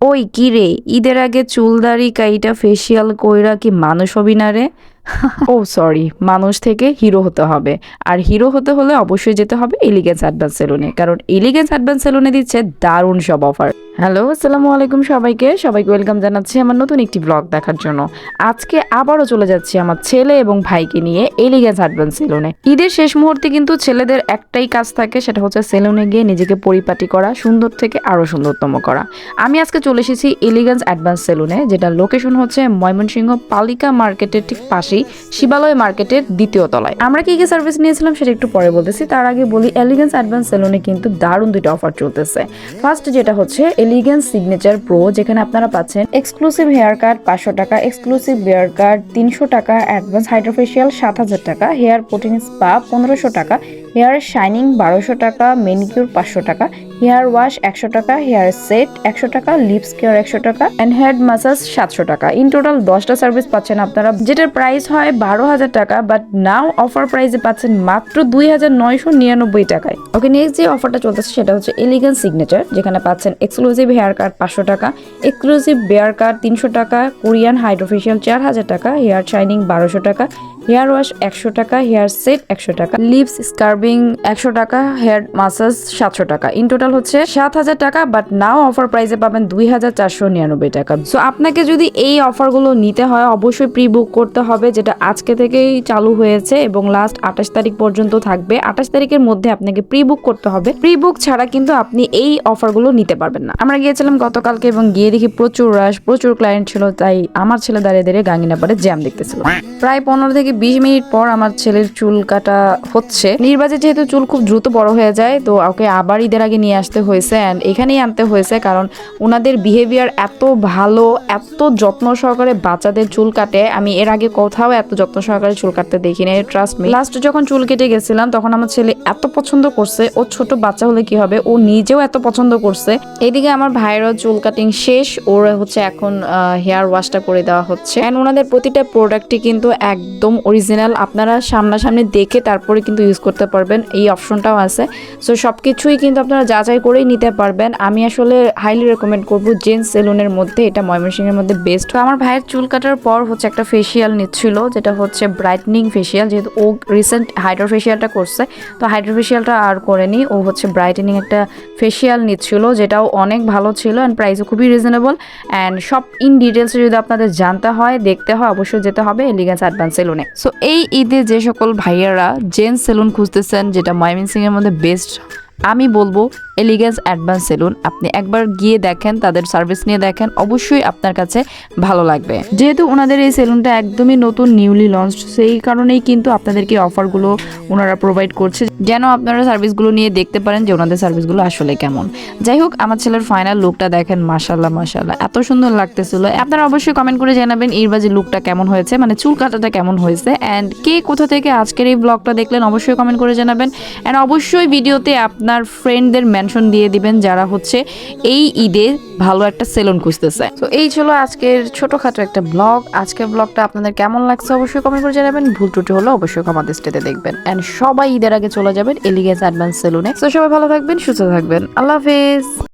ওই কি রে? ঈদের আগে চুল দাড়ি কাইটা ফেসিয়াল কইরা কি মানুষ হবি না রে? ও সরি মানুষ থেকে হিরো হতে হবে। আর হিরো হতে হলে অবশ্যই যেতে হবে এলিগেন্স অ্যাডভান্স সেলুনে কারণ এলিগেন্স অ্যাডভান্স সেলুনে দিচ্ছে দারুণ সব অফার হ্যালো আসসালামু আলাইকুম সবাইকে। সবাইকে ওয়েলকাম জানাচ্ছি আমার নতুন একটি ব্লগ দেখার জন্য। আজকে আবারও চলে যাচ্ছি আমার ছেলে এবং ভাইকে নিয়ে এলিগেন্স অ্যাডভান্স সেলুনে ঈদের শেষ মুহূর্তে কিন্তু ছেলেদের একটাই কাজ থাকে, সেটা হচ্ছে সেলুনে গিয়ে নিজেকে পরিপাটি করা, সুন্দর থেকে আরও সুন্দরতম করা। আমি আজকে চলে এসেছি এলিগেন্স অ্যাডভান্স সেলুনে যেটা লোকেশন হচ্ছে ময়মনসিংহ পালিকা মার্কেটের ঠিক পাশেই শিবালয় মার্কেটের দ্বিতীয় তলায়। আমরা কি কি সার্ভিস নিয়েছিলাম সেটা একটু পরে বলতেছি। তার আগে বলি এলিগেন্স অ্যাডভান্স সেলুনে কিন্তু দারুণ দুটো অফার চলতেছে। ফার্স্ট যেটা হচ্ছে এলিগেন্স সিগনেচার প্রো যেখানে আপনারা পাচ্ছেন এক্সক্লুসিভ হেয়ার কাট পাঁচশো টাকা এক্সক্লুসিভ বিয়ার কাট তিনশো টাকা অ্যাডভান্স হাইড্রোফেশিয়াল সাত হাজার টাকা হেয়ার প্রোটিন স্পা পনেরোশো টাকা হেয়ার শাইনিং বারোশো টাকা মেনিকিউর পাঁচশো টাকা হেয়ার ওয়াশ একশো টাকা হেয়ার সেট একশো টাকা লিপস কেয়ার একশো টাকা অ্যান্ড হেড মাসাজ সাতশো টাকা। ইন টোটাল দশটা সার্ভিস পাচ্ছেন আপনারা, যেটার প্রাইস হয় বারো হাজার টাকা বাট নাও অফার প্রাইসে পাচ্ছেন মাত্র দুই হাজার নয়শো নিরানব্বই টাকায়। ওকে নেক্সট যে অফারটা চলতেছে সেটা হচ্ছে এলিগেন্স সিগনেচার যেখানে পাচ্ছেন এক্সক্লুসিভ হেয়ার কাট পাঁচশো টাকা। এক্সক্লুসিভ বেয়ার কাট তিনশো টাকা। কোরিয়ান হাইড্রোফেশিয়াল চার হাজার টাকা। হেয়ার শাইনিং বারোশো টাকা। হেয়ার ওয়াশ একশো টাকা। হেয়ার সেট একশো টাকা। লিপস স্কার্বিং একশো টাকা। হেয়ার মাসাজ সাতশো টাকা। ইন টোটাল হচ্ছে সাত হাজার টাকা বাট নাও অফার প্রাইসে পাবেন দুই হাজার চারশো নিরানব্বই টাকা। সো আপনাকে যদি এই অফারগুলো নিতে হয়, অবশ্যই প্রি বুক করতে হবে, যেটা আজকে থেকেই চালু হয়েছে এবং লাস্ট আঠাশ তারিখ পর্যন্ত থাকবে। আঠাশ তারিখের মধ্যে আপনাকে প্রি বুক করতে হবে। প্রি বুক ছাড়া কিন্তু আপনি এই অফারগুলো নিতে পারবেন না। আমরা গিয়েছিলাম গতকালকে এবং গিয়ে দেখি প্রচুর রাশ প্রচুর ক্লায়েন্ট ছিল তাই আমার ছেলে দাঁড়িয়ে দাঁড়িয়ে গাঙ্গিনা পারে জ্যাম দেখতেছিল। প্রায় পনেরো থেকে বিশ মিনিট পর আমার ছেলের চুল কাটা হচ্ছে। নির্বাচে যেহেতু চুল খুব দ্রুত বড় হয়ে যায় তো ওকে আবার ঈদের আগে নিয়ে আসতে হয়েছে অ্যান্ড এখানেই আনতে হয়েছে কারণ ওনাদের বিহেভিয়ার এত ভালো এত যত্ন সহকারে বাচ্চাদের চুল কাটে। আমি এর আগে কোথাও এত যত্ন সহকারে চুল কাটতে দেখিনি ট্রাস্ট মি লাস্ট যখন চুল কেটে গেছিলাম তখন আমার ছেলে এত পছন্দ করছে ও ছোট বাচ্চা হলে কি হবে? ও নিজেও এত পছন্দ করছে। এদিকে আমার ভাইয়েরও চুল কাটিং শেষ, ওর হচ্ছে এখন হেয়ার ওয়াশটা করে দেওয়া হচ্ছে। অ্যান্ড ওনাদের প্রতিটা প্রোডাক্টই কিন্তু একদম অরিজিনাল আপনারা সামনাসামনি দেখে তারপরে কিন্তু ইউজ করতে পারবেন। এই অপশনটাও আছে। সো সব কিছুই কিন্তু আপনারা যাচাই করেই নিতে পারবেন। আমি আসলে হাইলি রেকমেন্ড করব জেন্টস সেলুনের মধ্যে। এটা ময়মনসিংহের মধ্যে বেস্ট আমার ভাইয়ের চুল কাটার পর হচ্ছে একটা ফেসিয়াল নিচ্ছিল, যেটা হচ্ছে ব্রাইটনিং ফেসিয়াল যেহেতু ও রিসেন্ট হাইড্রো ফেসিয়ালটা করছে, তো হাইড্রো ফেসিয়ালটা আর করেনি। ও হচ্ছে ব্রাইটেনিং একটা ফেসিয়াল নিচ্ছিল, যেটাও অনেক ভালো ছিল অ্যান্ড প্রাইসও খুবই রিজনেবল অ্যান্ড সব ইন ডিটেলসে যদি আপনাদের জানতে হয়, দেখতে হয়, অবশ্যই যেতে হবে এলিগেন্স অ্যাডভান্স সেলুনে সো এই ঈদে যে সকল ভাইয়ারা জেন্টস সেলুন খুঁজতেছেন, যেটা ময়মনসিংহের মধ্যে বেস্ট আমি বলব এলিগেন্স অ্যাডভান্স সেলুন আপনি একবার গিয়ে দেখেন, তাদের সার্ভিস নিয়ে দেখেন, অবশ্যই আপনার কাছে ভালো লাগবে। যেহেতু ওনাদের এই সেলুনটা একদমই নতুন নিউলি লঞ্চ সেই কারণেই কিন্তু আপনাদেরকে অফারগুলো ওনারা প্রোভাইড করছে। যেন আপনারা সার্ভিসগুলো নিয়ে দেখতে পারেন যে ওনাদের সার্ভিসগুলো আসলে কেমন। যাই হোক, আমার ছেলের ফাইনাল লুকটা দেখেন মাশাল্লাহ মাশাল্লাহ এত সুন্দর লাগতেছিল। আপনারা অবশ্যই কমেন্ট করে জানাবেন ইরবাজি লুকটা কেমন হয়েছে মানে চুল কাটাটা কেমন হয়েছে অ্যান্ড কে কোথা থেকে আজকের এই ব্লগটা দেখলেন অবশ্যই কমেন্ট করে জানাবেন। অ্যান্ড অবশ্যই ভিডিওতে আপনার ফ্রেন্ডদের মেনশন দিয়ে দিবেন যারা হচ্ছে এই ঈদে ভালো একটা সেলুন খুঁজতেছে। তো এই ছিল আজকের ছোটখাটো একটা ব্লগ আজকের ব্লগটা আপনাদের কেমন লাগছে অবশ্যই কমেন্ট করে জানাবেন। ভুল ত্রুটি হলে অবশ্যই আমাদের স্টেটে দেখবেন। অ্যান্ড সবাই ঈদের আগে চলে যাবেন এলিগেন্স অ্যাডভান্স সেলুনে তো সবাই ভালো থাকবেন, সুস্থ থাকবেন। আল্লাহ হাফেজ।